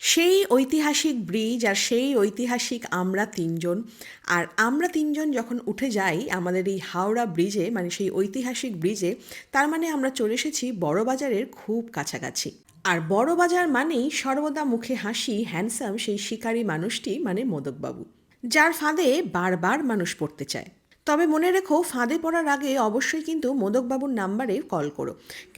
সেই ঐতিহাসিক ব্রিজ আর সেই ঐতিহাসিক আমরা তিনজন। আর আমরা তিনজন যখন উঠে যাই আমাদের এই হাওড়া ব্রিজে মানে সেই ঐতিহাসিক ব্রিজে, তার মানে আমরা চলে এসেছি বড়বাজারের খুব কাছাকাছি। আর বড় বাজার মানেই সর্বদা মুখে হাসি হ্যান্ডসাম সেই শিকারী মানুষটি মানে মোদকবাবু, যার ফাঁদে বারবার মানুষ পড়তে চায়। তবে মনে রেখো, ফাঁদে পড়ার আগে অবশ্যই কিন্তু মোদকবাবুর নাম্বারে কল করো।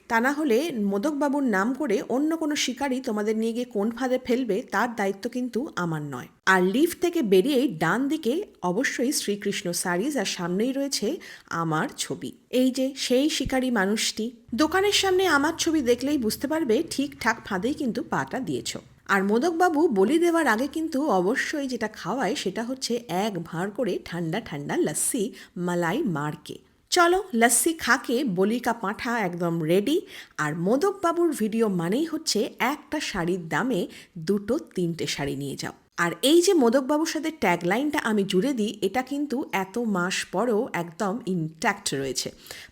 তা না হলে মোদকবাবুর নাম করে অন্য কোনো শিকারী তোমাদের নিয়ে গিয়ে কোন ফাঁদে ফেলবে তার দায়িত্ব কিন্তু আমার নয়। আর লিফট থেকে বেরিয়েই ডান দিকে অবশ্যই শ্রীকৃষ্ণ সারিজ আর সামনেই রয়েছে আমার ছবি। এই যে, সেই শিকারী মানুষটি। দোকানের সামনে আমার ছবি দেখলেই বুঝতে পারবে ঠিকঠাক ফাঁদেই কিন্তু পাটা দিয়েছ। আর মোদকবাবু বলি দেওয়ার আগে কিন্তু অবশ্যই যেটা খাওয়ায় সেটা হচ্ছে এক ভাঁড় করে ঠান্ডা ঠান্ডা লস্যি মালাই মারকে। চলো লস্যি খাকে, বলিকা পাঁঠা একদম রেডি আর মোদকবাবুর ভিডিও মানেই হচ্ছে একটা শাড়ির দামে দুটো তিনটে শাড়ি নিয়ে যাও। আর এই যে মোদকবাবুর সাথে ট্যাগলাইনটা আমি জুড়ে দিই, এটা কিন্তু এত মাস পরেও একদম ইনট্যাক্ট রয়েছে।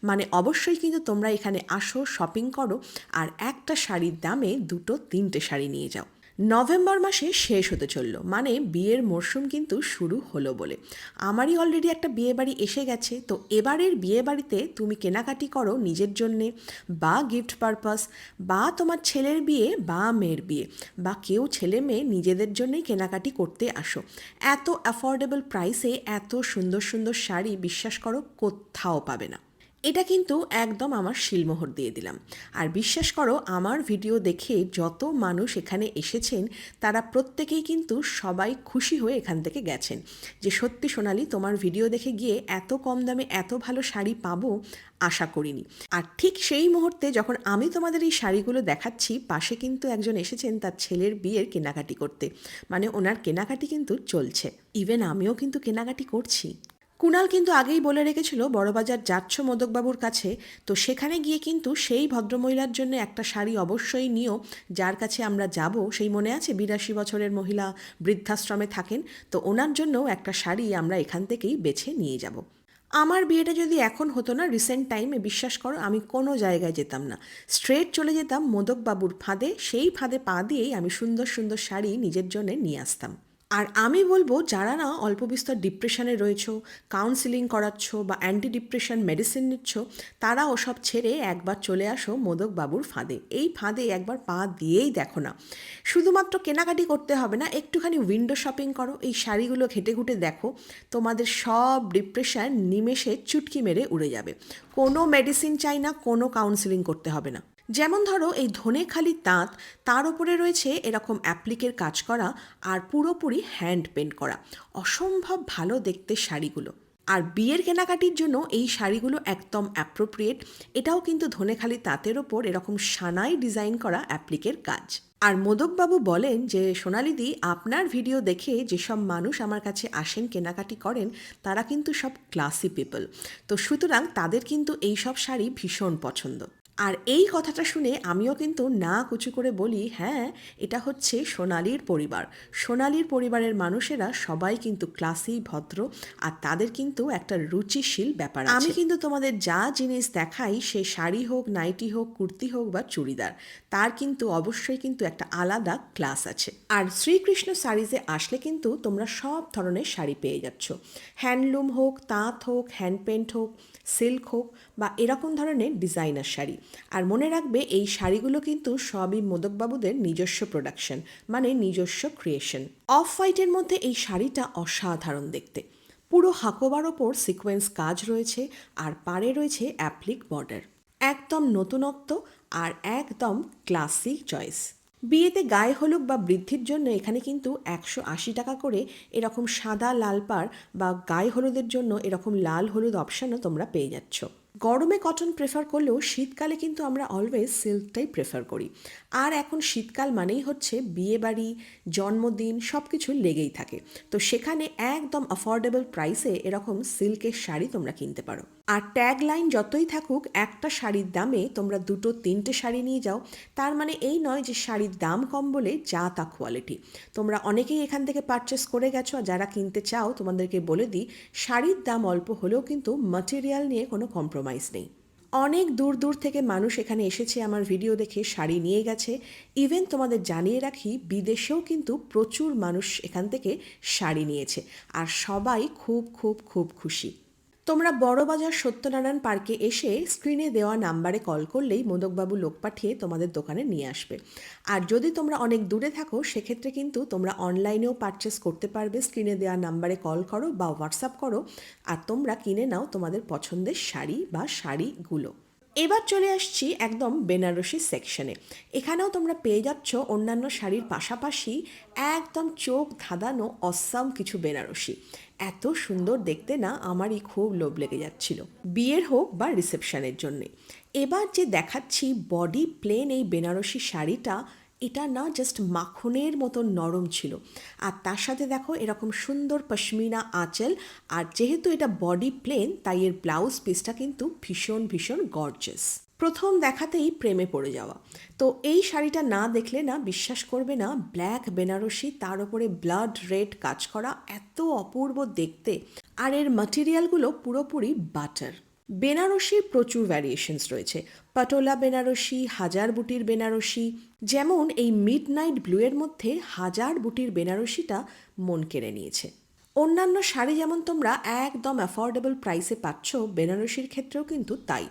মানে অবশ্যই কিন্তু তোমরা এখানে আসো শপিং করো, আর একটা শাড়ির দামে দুটো তিনটে শাড়ি নিয়ে যাও। নভেম্বর মাসে শেষ হতে চলল। মানে বিয়ের মরশুম কিন্তু শুরু হলো বলে। আমারই অলরেডি একটা বিয়ে বাড়ি এসে গেছে। তো এবারের বিয়ে বাড়িতে তুমি কেনাকাটি করো নিজের জন্যে, বা গিফট পারপাস বা তোমার ছেলের বিয়ে, বা মেয়ের বিয়ে, বা কেউ ছেলে মেয়ে নিজেদের জন্যই কেনাকাটি করতে আসো। এত অ্যাফোর্ডেবল প্রাইসে এত সুন্দর সুন্দর শাড়ি বিশ্বাস করো কোথাও পাবে না। এটা কিন্তু একদম আমার শিলমোহর দিয়ে দিলাম। আর বিশ্বাস করো, আমার ভিডিও দেখে যত মানুষ এখানে এসেছেন, তারা প্রত্যেকেই কিন্তু সবাই খুশি হয়ে এখান থেকে গেছেন। যে সত্যি সোনালি, তোমার ভিডিও দেখে গিয়ে এত কম দামে এত ভালো শাড়ি পাবো, আশা করিনি। আর ঠিক সেই মুহূর্তে যখন আমি তোমাদের এই শাড়িগুলো দেখাচ্ছি, পাশে কিন্তু একজন এসেছেন তার ছেলের বিয়ের কেনাকাটি করতে। মানে ওনার কেনাকাটি কিন্তু চলছে। ইভেন আমিও কিন্তু কেনাকাটি করছি। কুণাল কিন্তু আগেই বলে রেখেছিল, বড়বাজার যাচ্ছ মোদকবাবুর কাছে, তো সেখানে গিয়ে কিন্তু সেই ভদ্রমহিলার জন্য একটা শাড়ি অবশ্যই নিও, যার কাছে আমরা যাব সেই মনে আছে বিরাশি বছরের মহিলা বৃদ্ধাশ্রমে থাকেন, তো ওনার জন্যও একটা শাড়ি আমরা এখান থেকেই বেছে নিয়ে যাব। আমার বিয়েটা যদি এখন হতো না রিসেন্ট টাইমে বিশ্বাস করো, আমি কোনো জায়গায় যেতাম না। স্ট্রেট চলে যেতাম মোদকবাবুর ফাঁদে, সেই ফাঁদে পা দিয়েই আমি সুন্দর সুন্দর শাড়ি নিজের জন্য নিয়ে আসতাম। আর আমি বলব, যারা না অল্প বিস্তর ডিপ্রেশনে রয়েছো কাউন্সিলিং করাচ্ছ বা অ্যান্টি ডিপ্রেশন মেডিসিন নিচ্ছ, তারা ওসব ছেড়ে একবার চলে আসো মোদক বাবুর ফাঁদে। এই ফাঁদে একবার পা দিয়েই দেখো না। শুধুমাত্র কেনাকাটি করতে হবে না, একটুখানি উইন্ডো শপিং করো, এই শাড়িগুলো ঘেটে ঘুটে দেখো, তোমাদের সব ডিপ্রেশন নিমেষে চুটকি মেরে উড়ে যাবে। কোনো মেডিসিন চাই না, কোনো কাউন্সিলিং করতে হবে না। যেমন ধরো এই ধনেখালি তাঁত, তার উপরে রয়েছে এরকম অ্যাপ্লিকের কাজ করা আর পুরোপুরি হ্যান্ড পেন্ট করা। অসম্ভব ভালো দেখতে শাড়িগুলো। আর বিয়ের কেনাকাটির জন্য এই শাড়িগুলো একদম অ্যাপ্রোপ্রিয়েট এটাও কিন্তু ধনেখালি তাঁতের ওপর এরকম সানাই ডিজাইন করা অ্যাপ্লিকের কাজ। আর মোদকবাবু বলেন যে সোনালিদি আপনার ভিডিও দেখে যেসব মানুষ আমার কাছে আসেন, কেনাকাটি করেন, তারা কিন্তু সব ক্লাসি পিপল তো সুতরাং তাদের কিন্তু এই সব শাড়ি ভীষণ পছন্দ। আর এই কথাটা শুনে আমিও কিন্তু না কুচু করে বলি হ্যাঁ এটা হচ্ছে সোনালির পরিবার। সোনালির পরিবারের মানুষেরা সবাই কিন্তু ক্লাসি ভদ্র আর তাদের কিন্তু একটা রুচিশীল ব্যাপার আমি কিন্তু তোমাদের যা জিনিস দেখাই, সে শাড়ি হোক, নাইটি হোক, কুর্তি হোক বা চুড়িদার, তার কিন্তু অবশ্যই কিন্তু একটা আলাদা ক্লাস আছে। আর শ্রীকৃষ্ণ শাড়িজে আসলে কিন্তু তোমরা সব ধরনের শাড়ি পেয়ে যাচ্ছ। হ্যান্ডলুম হোক, তাঁত হোক হ্যান্ড পেন্ট হোক, সিল্ক হোক বা এরকম ধরনের ডিজাইনার শাড়ি। আর মনে রাখবে, এই শাড়িগুলো কিন্তু সবই মোদকবাবুদের নিজস্ব প্রোডাকশন মানে নিজস্ব ক্রিয়েশন অফ হোয়াইটের মধ্যে এই শাড়িটা অসাধারণ দেখতে। পুরো হাকোবার ওপর সিকোয়েন্স কাজ রয়েছে আর পাড়ে রয়েছে অ্যাপ্লিক বর্ডার একদম নতুনত্ব আর একদম ক্লাসিক চয়েস বিয়েতে গায়ে হলুদ বা বৃদ্ধির জন্য এখানে কিন্তু একশো আশি টাকা করে এরকম সাদা লাল পাড় বা গায়ে হলুদের জন্য এরকম লাল হলুদ অপশানও তোমরা পেয়ে যাচ্ছ। গরমে কটন প্রেফার করলেও শীতকালে কিন্তু আমরা অলওয়েজ সিল্কটাই প্রেফার করি। আর এখন শীতকাল মানেই হচ্ছে বিয়েবাড়ি, জন্মদিন সব কিছু লেগেই থাকে। তো সেখানে একদম অ্যাফোর্ডেবল প্রাইসে এরকম সিল্কের শাড়ি তোমরা কিনতে পারো। আর ট্যাগ লাইন যতই থাকুক, একটা শাড়ির দামে তোমরা দুটো, তিনটে শাড়ি নিয়ে যাও। তার মানে এই নয় যে শাড়ির দাম কম বলে যা তা কোয়ালিটি তোমরা অনেকেই এখান থেকে পারচেস করে গেছো আর যারা কিনতে চাও, তোমাদেরকে বলে দিই, শাড়ির দাম অল্প হলেও কিন্তু মাটেরিয়াল নিয়ে কোনো কম্প্রোমাইজ নেই। অনেক দূর দূর থেকে মানুষ এখানে এসেছে আমার ভিডিও দেখে, শাড়ি নিয়ে গেছে। ইভেন তোমাদের জানিয়ে রাখি, বিদেশেও কিন্তু প্রচুর মানুষ এখান থেকে শাড়ি নিয়েছে। আর সবাই খুব খুব খুব খুশি। তোমরা বড়বাজার সত্যনারায়ণ পার্কে এসে স্ক্রিনে দেওয়া নাম্বারে কল করলেই মোদকবাবু লোক পাঠিয়ে তোমাদের দোকানে নিয়ে আসবে। আর যদি তোমরা অনেক দূরে থাকো, সেক্ষেত্রে কিন্তু তোমরা অনলাইনেও পারচেস করতে পারবে। স্ক্রিনে দেওয়া নাম্বারে কল করো বা হোয়াটসঅ্যাপ করো। আর তোমরা কিনে নাও তোমাদের পছন্দের শাড়ি বা শাড়িগুলো। এবার চলে আসছি একদম বেনারসি সেকশনে এখানেও তোমরা পেয়ে যাচ্ছ অন্যান্য শাড়ির পাশাপাশি একদম চোখ ধাঁধানো অসাম কিছু বেনারসি। এত সুন্দর দেখতে না আমারই খুব লোভ লেগে যাচ্ছিল, বিয়ের হোক বা রিসেপশনের জন্যে। এবার যে দেখাচ্ছি বডি প্লেন এই বেনারসি শাড়িটা এটা না জাস্ট মাখনের মতো নরম ছিল। আর তার সাথে দেখো এরকম সুন্দর পশমিনা আঁচল, আর যেহেতু এটা বডি প্লেন তাই এর ব্লাউজ পিসটা কিন্তু ভীষণ ভীষণ গর্জেস প্রথম দেখাতেই প্রেমে পড়ে যাওয়া। তো এই শাড়িটা না দেখলে না বিশ্বাস করবে না ব্ল্যাক বেনারসি, তার উপরে ব্লাড রেড কাজ করা এত অপূর্ব দেখতে। আর এর মাটেরিয়ালগুলো পুরোপুরি বাটার বেনারসির প্রচুর ভ্যারিয়েশনস রয়েছে। পটোলা বেনারসি, হাজার বুটির বেনারসি, যেমন এই মিড নাইট ব্লুয়ের মধ্যে হাজার বুটির বেনারসিটা মন কেড়ে নিয়েছে। অন্যান্য শাড়ি যেমন তোমরা একদম অ্যাফোর্ডেবল প্রাইসে পাচ্ছ, বেনারসির ক্ষেত্রেও কিন্তু তাই।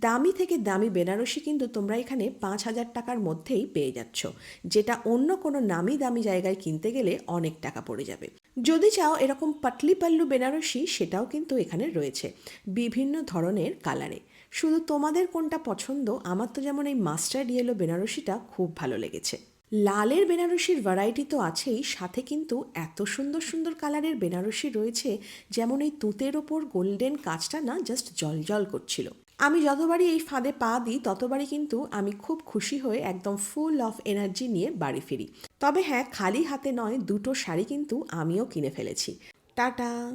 দামি থেকে দামি বেনারসি কিন্তু তোমরা এখানে পাঁচ হাজার টাকার মধ্যেই পেয়ে যাচ্ছ, যেটা অন্য কোনো নামি দামি জায়গায় কিনতে গেলে অনেক টাকা পড়ে যাবে। যদি চাও এরকম পাটলি পাল্লু বেনারসি, সেটাও কিন্তু এখানে রয়েছে, বিভিন্ন ধরনের কালারে। শুধু তোমাদের কোনটা পছন্দ, আমার তো যেমন এই মাস্টার্ড ইয়েলো বেনারসিটা খুব ভালো লেগেছে। লালের বেনারসির ভ্যারাইটি তো আছেই, সাথে কিন্তু এত সুন্দর সুন্দর কালারের বেনারসি রয়েছে, যেমন এই তুতের ওপর গোল্ডেন কাজটা না জাস্ট জল করছিল। আমি যতবারই এই ফাঁদে পা দিই, ততবারই কিন্তু আমি খুব খুশি হয়ে একদম ফুল অফ এনার্জি নিয়ে বাড়ি ফিরি। তবে হ্যাঁ খালি হাতে নয়, দুটো শাড়ি কিন্তু আমিও কিনে ফেলেছি। টাটা!